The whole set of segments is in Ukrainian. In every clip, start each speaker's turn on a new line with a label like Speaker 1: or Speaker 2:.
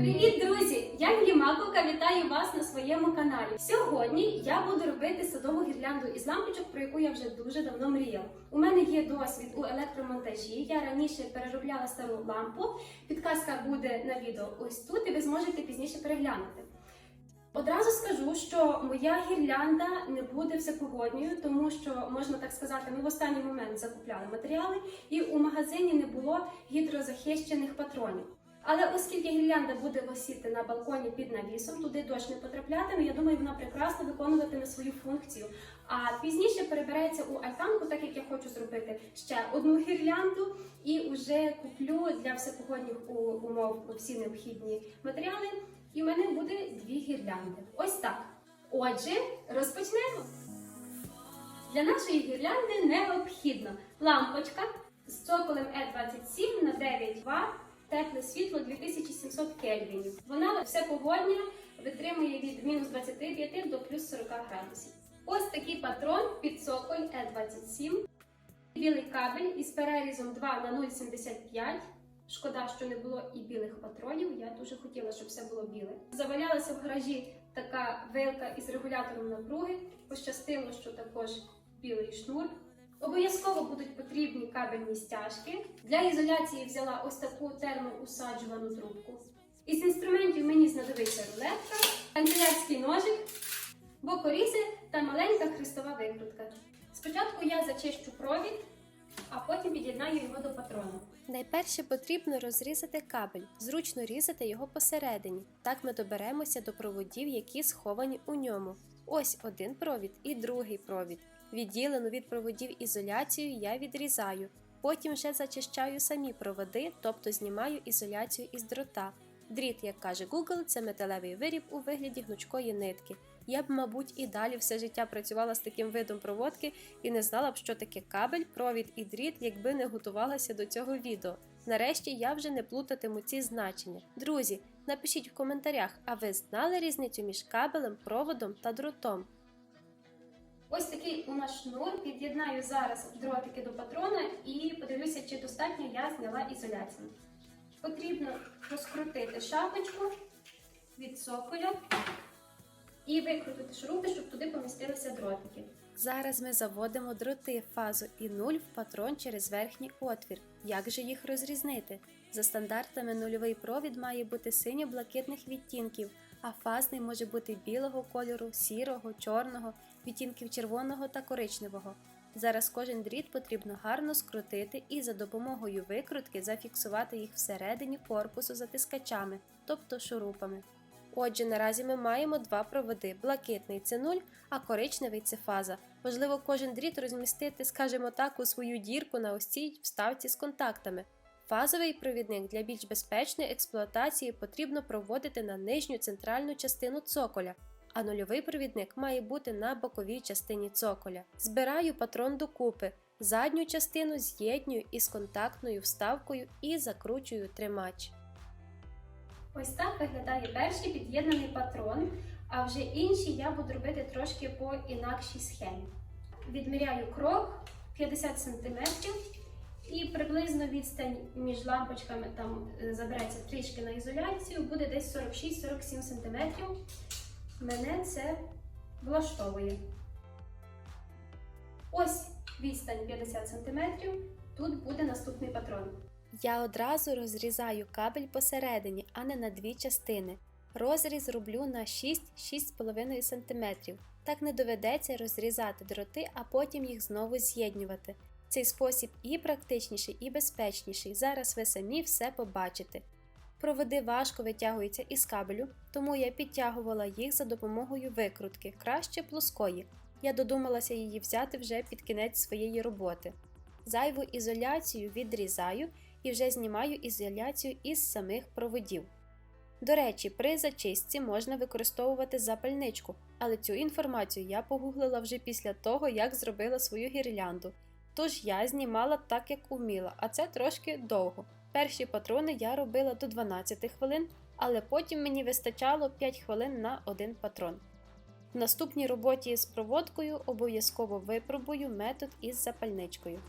Speaker 1: Привіт, друзі! Я Лімаковка, вітаю вас на своєму каналі. Сьогодні я буду робити садову гірлянду із лампочок, про яку я вже дуже давно мріяла. У мене є досвід у електромонтажі. Я раніше переробляла стару лампу. Підказка буде на відео ось тут, і ви зможете пізніше переглянути. Одразу скажу, що моя гірлянда не буде всепогодньою, тому що можна так сказати, ми в останній момент закупляли матеріали, і у магазині не було гідрозахищених патронів. Але оскільки гірлянда буде висіти на балконі під навісом, туди дощ не потраплятиме, я думаю, вона прекрасно виконуватиме свою функцію. А пізніше перебереться у альтанку, так як я хочу зробити ще одну гірлянду, і вже куплю для всепогодних у- умов всі необхідні матеріали. І в мене буде дві гірлянди. Ось так. Отже, розпочнемо. Для нашої гірлянди необхідно лампочка з цоколем E27 на 9 Вт, тепле світло 2700 кельвінів. Вона все погодня, витримує від мінус 25 до плюс 40 градусів. Ось такий патрон під цоколь E27. Білий кабель із перерізом 2 на 0,75. Шкода, що не було і білих патронів. Я дуже хотіла, щоб все було біле. Завалялася в гаражі така вилка із регулятором напруги. Пощастило, що також білий шнур. Обов'язково будуть потрібні кабельні стяжки. Для ізоляції взяла ось таку термоусаджувану трубку. Із інструментів мені знадобиться рулетка, канцелярський ножик, бокорізи та маленька хрестова викрутка. Спочатку я зачищу провід, а потім під'єднаю його до патрона.
Speaker 2: Найперше потрібно розрізати кабель, зручно різати його посередині. Так ми доберемося до проводів, які сховані у ньому. Ось один провід і другий провід. Відділену від проводів ізоляцію я відрізаю. Потім вже зачищаю самі проводи, тобто знімаю ізоляцію із дрота. Дріт, як каже Google, це металевий виріб у вигляді гнучкої нитки. Я б, мабуть, і далі все життя працювала з таким видом проводки і не знала б, що таке кабель, провід і дріт, якби не готувалася до цього відео. Нарешті я вже не плутатиму ці значення. Друзі, напишіть в коментарях, а ви знали різницю між кабелем, проводом та дротом?
Speaker 1: Ось такий у нас шнур. Під'єднаю зараз дротики до патрона і подивлюся, чи достатньо я зняла ізоляцію. Потрібно розкрутити шапочку від соколя і викрутити шурупи, щоб туди помістилися дротики.
Speaker 2: Зараз ми заводимо дроти фазу і 0 в патрон через верхній отвір. Як же їх розрізнити? За стандартами нульовий провід має бути синьо-блакитних відтінків, а фазний може бути білого кольору, сірого, чорного, відтінків червоного та коричневого. Зараз кожен дріт потрібно гарно скрутити і за допомогою викрутки зафіксувати їх всередині корпусу затискачами, тобто шурупами. Отже, наразі ми маємо два проводи: блакитний це 0, а коричневий це фаза. Важливо кожен дріт розмістити, скажімо так, у свою дірку на ось цій вставці з контактами. Фазовий провідник для більш безпечної експлуатації потрібно проводити на нижню центральну частину цоколя, а нульовий провідник має бути на боковій частині цоколя. Збираю патрон докупи, задню частину з'єднюю із контактною вставкою і закручую тримач.
Speaker 1: Ось так виглядає перший під'єднаний патрон, а вже інші я буду робити трошки по інакшій схемі. Відміряю крок 50 см і приблизно відстань між лампочками там е, забереться трішки на ізоляцію, буде десь 46-47 см. Мене це влаштовує. Ось відстань 50 см. Тут буде наступний патрон.
Speaker 2: Я одразу розрізаю кабель посередині, а не на дві частини. Розріз роблю на 6-6,5 см. Так не доведеться розрізати дроти, а потім їх знову з'єднювати. Цей спосіб і практичніший, і безпечніший. Зараз ви самі все побачите. Проводи важко витягуються із кабелю, тому я підтягувала їх за допомогою викрутки, краще плоскої. Я додумалася її взяти вже під кінець своєї роботи. Зайву ізоляцію відрізаю і вже знімаю ізоляцію із самих проводів. До речі, при зачистці можна використовувати запальничку, але цю інформацію я погуглила вже після того, як зробила свою гірлянду. Тож я знімала так, як уміла, а це трошки довго. Перші патрони я робила до 12 хвилин, але потім мені вистачало 5 хвилин на один патрон. В наступній роботі з проводкою обов'язково випробую метод із запальничкою.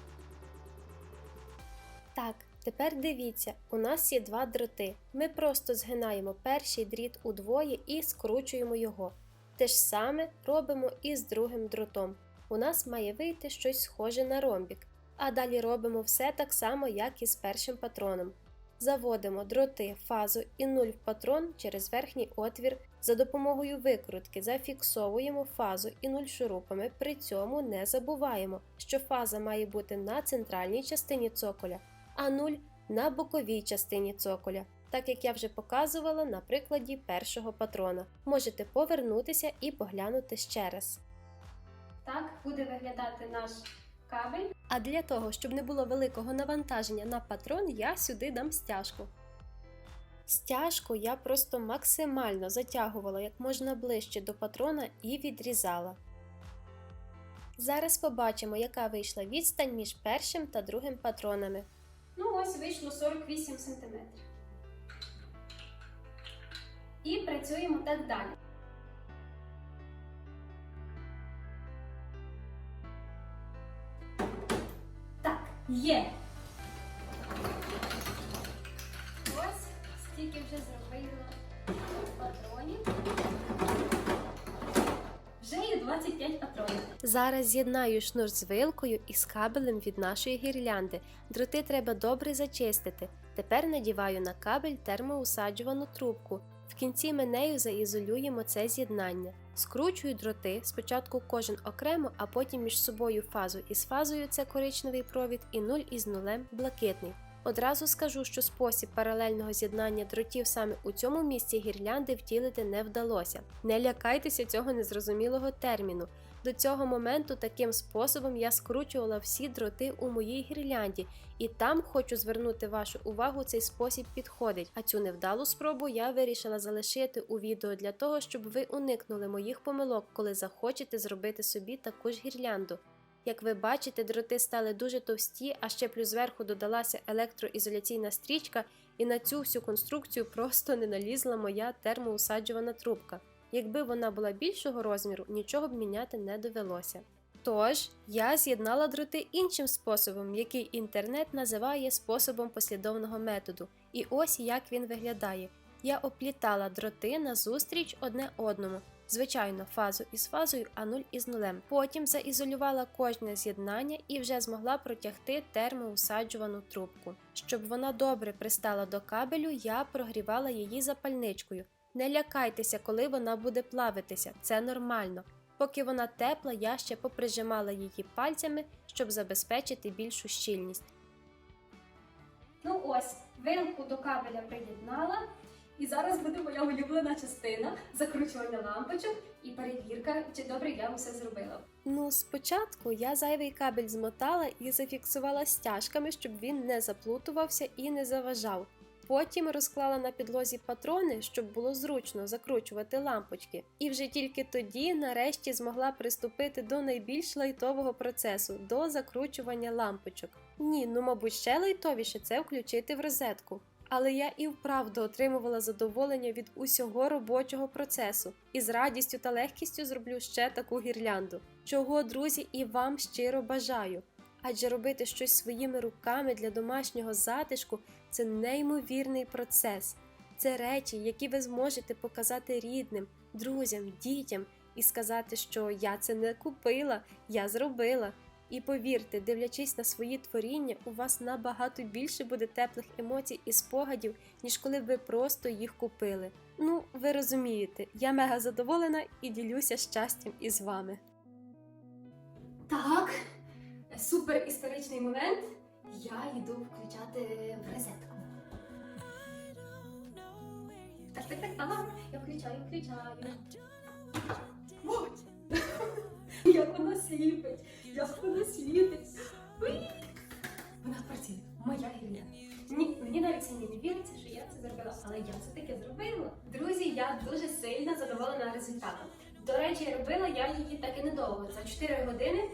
Speaker 2: Так, Тепер дивіться, у нас є два дроти. Ми просто згинаємо перший дріт удвоє і скручуємо його. Те ж саме робимо і з другим дротом. У нас має вийти щось схоже на ромбік. А далі робимо все так само, як і з першим патроном. Заводимо дроти, фазу і нуль в патрон через верхній отвір. За допомогою викрутки зафіксовуємо фазу і нуль шурупами, при цьому не забуваємо, що фаза має бути на центральній частині цоколя, а нуль на боковій частині цоколя, так як я вже показувала на прикладі першого патрона. Можете повернутися і поглянути ще раз.
Speaker 1: Так буде виглядати наш кабель.
Speaker 2: А для того, щоб не було великого навантаження на патрон, я сюди дам стяжку. Стяжку я просто максимально затягувала як можна ближче до патрона і відрізала. Зараз побачимо, яка вийшла відстань між першим та другим патронами.
Speaker 1: Ну, ось вийшло 48 см. І працюємо так далі. Є. Ось стільки вже зробила патронів. Вже є 25 патронів.
Speaker 2: Зараз з'єднаю шнур з вилкою і з кабелем від нашої гірлянди. Дроти треба добре зачистити. Тепер надіваю на кабель термоусаджувану трубку. В кінці ми нею заізолюємо це з'єднання. Скручую дроти, спочатку кожен окремо, а потім між собою фазу із фазою це коричневий провід і нуль із нулем блакитний. Одразу скажу, що спосіб паралельного з'єднання дротів саме у цьому місці гірлянди втілити не вдалося. Не лякайтеся цього незрозумілого терміну. До цього моменту таким способом я скручувала всі дроти у моїй гірлянді, і там хочу звернути вашу увагу, цей спосіб підходить. А цю невдалу спробу я вирішила залишити у відео для того, щоб ви уникнули моїх помилок, коли захочете зробити собі таку ж гірлянду. Як ви бачите, дроти стали дуже товсті, а ще плюс зверху додалася електроізоляційна стрічка, і на цю всю конструкцію просто не налізла моя термоусаджувана трубка. Якби вона була більшого розміру, нічого б міняти не довелося. Тож, я з'єднала дроти іншим способом, який інтернет називає способом послідовного методу. І ось як він виглядає. Я оплітала дроти назустріч одне одному, звичайно, фазу із фазою, а нуль із нулем. Потім заізолювала кожне з'єднання і вже змогла протягти термоусаджувану трубку. Щоб вона добре пристала до кабелю, я прогрівала її запальничкою. Не лякайтеся, коли вона буде плавитися, це нормально. Поки вона тепла, я ще поприжимала її пальцями, щоб забезпечити більшу щільність.
Speaker 1: Ну ось, вилку до кабеля приєднала. І зараз буде моя улюблена частина закручування лампочок і перевірка, чи добре я усе зробила.
Speaker 2: Ну, спочатку я зайвий кабель змотала і зафіксувала стяжками, щоб він не заплутувався і не заважав. Потім розклала на підлозі патрони, щоб було зручно закручувати лампочки. І вже тільки тоді, нарешті, змогла приступити до найбільш лайтового процесу до закручування лампочок. Ні, ну мабуть, ще лайтовіше це включити в розетку. Але я і вправду отримувала задоволення від усього робочого процесу і з радістю та легкістю зроблю ще таку гірлянду, чого, друзі, і вам щиро бажаю. Адже робити щось своїми руками для домашнього затишку це неймовірний процес. Це речі, які ви зможете показати рідним, друзям, дітям і сказати, що я це не купила, я зробила. І повірте, дивлячись на свої творіння, у вас набагато більше буде теплих емоцій і спогадів, ніж коли ви просто їх купили. Ну, ви розумієте, я мега задоволена і ділюся щастям із вами.
Speaker 1: Так, супер історичний момент. Я йду включати в розетку. Так, так, так, ага, я включаю, включаю. Вот. Як воно світить, як воно світить. Уй. Вона працює, моя гілля. Ні, мені навіть самі не віриться, що я це зробила, але я це таки зробила. Друзі, я дуже сильно задоволена результатом. До речі, робила я її так і недовго. За 4 години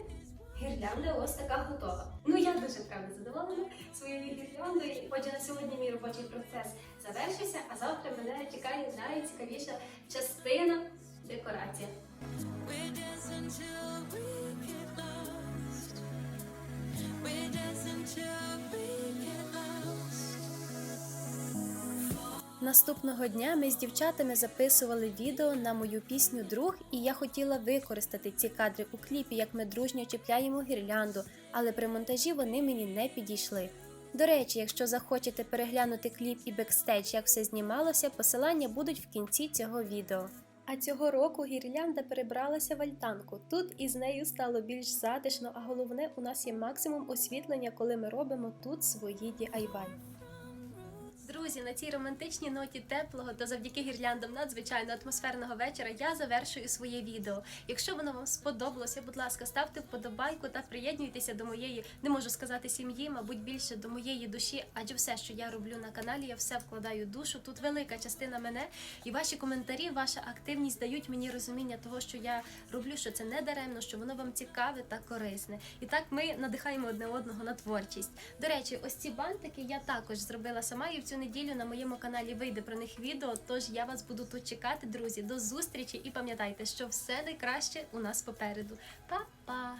Speaker 1: гірлянда ось така готова. Ну я дуже правда задоволена своєю гірляндою. Отже, на сьогодні мій робочий процес завершився, а завтра мене чекає найцікавіша частина декорація.
Speaker 3: We're dancing till we
Speaker 2: Наступного дня ми з дівчатами записували відео на мою пісню Друг, і я хотіла використати ці кадри у кліпі, як ми дружньо чіпляємо гірлянду, але при монтажі вони мені не підійшли. До речі, якщо захочете переглянути кліп і бекстейдж, як все знімалося, посилання будуть в кінці цього відео. А цього року гірлянда перебралася в альтанку. Тут із нею стало більш затишно, а головне, у нас є максимум освітлення, коли ми робимо тут свої DIY. Друзі, на цій романтичній ноті теплого та завдяки гірляндам надзвичайно атмосферного вечора я завершую своє відео. Якщо воно вам сподобалося, будь ласка, ставте вподобайку та приєднуйтеся до моєї, не можу сказати сім'ї, мабуть, більше до моєї душі, адже все, що я роблю на каналі, я все вкладаю душу. Тут велика частина мене, і ваші коментарі, ваша активність дають мені розуміння того, що я роблю, що це не даремно, що воно вам цікаве та корисне. І так ми надихаємо одне одного на творчість. До речі, ось ці бантики я також зробила сама, і в цю неділю на моєму каналі вийде про них відео. Тож я вас буду тут чекати, друзі. До зустрічі і пам'ятайте, що все найкраще у нас попереду. Па-па!